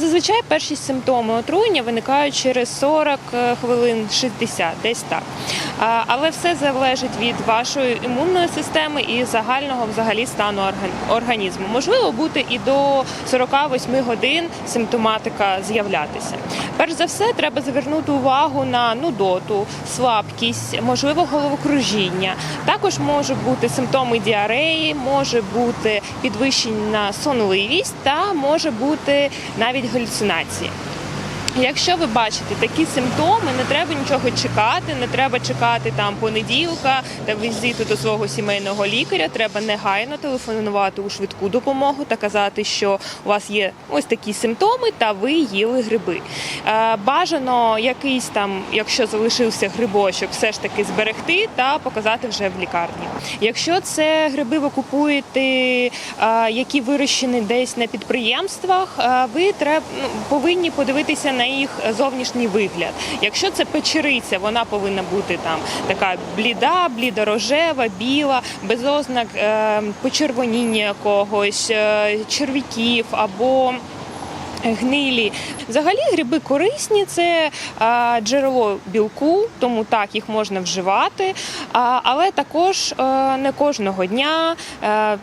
Зазвичай перші симптоми отруєння виникають через 40 хвилин 60, десь так. Але все залежить від вашої імунної системи і загального взагалі стану орган- організму. Можливо бути і до 48 годин симптоматика з'являтися. Перш за все, треба звернути увагу на нудоту, слабкість, можливо, головокружіння. Також можуть бути симптоми діареї, може бути підвищена сонливість та може бути навіть галюцинації. Якщо ви бачите такі симптоми, не треба нічого чекати, не треба чекати там понеділка та візиту до свого сімейного лікаря. Треба негайно телефонувати у швидку допомогу та казати, що у вас є ось такі симптоми, та ви їли гриби. Е, Бажано якийсь там, якщо залишився грибочок, все ж таки зберегти та показати вже в лікарні. Якщо це гриби ви купуєте, е, які вирощені десь на підприємствах, е, ви ну, повинні подивитися на їх зовнішній вигляд. Якщо це печериця, вона повинна бути там така бліда, блідорожева, біла, без ознак е, почервоніння якогось, е, червіків або Гнилі. Взагалі гриби корисні, це е, джерело білку, тому так їх можна вживати, а, але також е, не кожного дня. Е,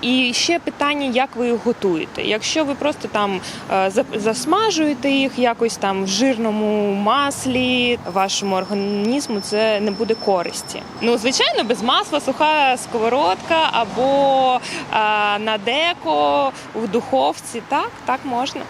і ще питання, як ви їх готуєте. Якщо ви просто там е, засмажуєте їх якось там в жирному маслі, вашому організму це не буде користі. Ну, звичайно, без масла, суха сковородка або а, на деко в духовці. Так, так можна.